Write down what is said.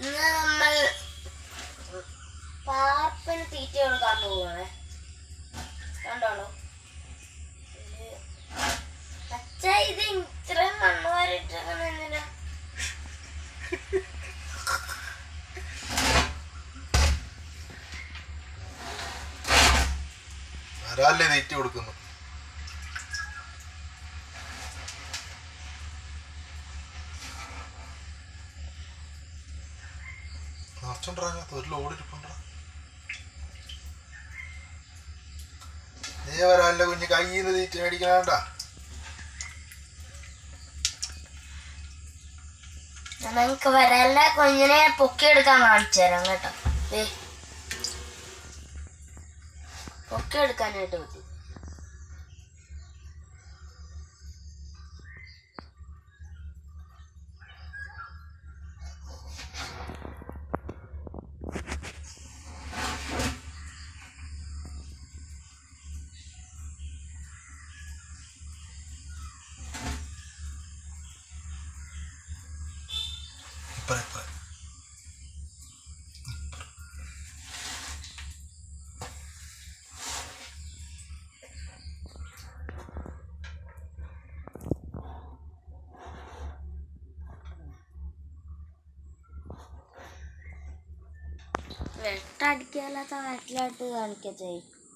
നമ്മൾ പാപ്പിന് തീറ്റ കൊടുക്കാൻ പോവാണ്. കണ്ടോളൂ. അച്ഛ ഇത് ഇത്രയും മണ്ണ് വാരിട്ടേക്കണ എന്തിനാ? ആരാല്ലേ തീറ്റ കൊടുക്കുന്നു? നിറച്ചോണ്ടിറങ്ങാത്ത ഒരു ലോഡ് ഇരിപ്പുണ്ടോ നീ വരാല്ലേ കുഞ്ഞ് കയ്യിൽ നിന്ന് തീറ്റ മേടിക്കണണ്ട ഞാൻ വരല്ല കുഞ്ഞിനെ പൊക്കിയെടുക്കാൻ കാണിച്ചു തരാം കേട്ടോ പൊക്കിയെടുക്കാനായിട്ട് പറ്റി. परत परत వెంట అడిగేలా తను ఎట్లా అడిగేది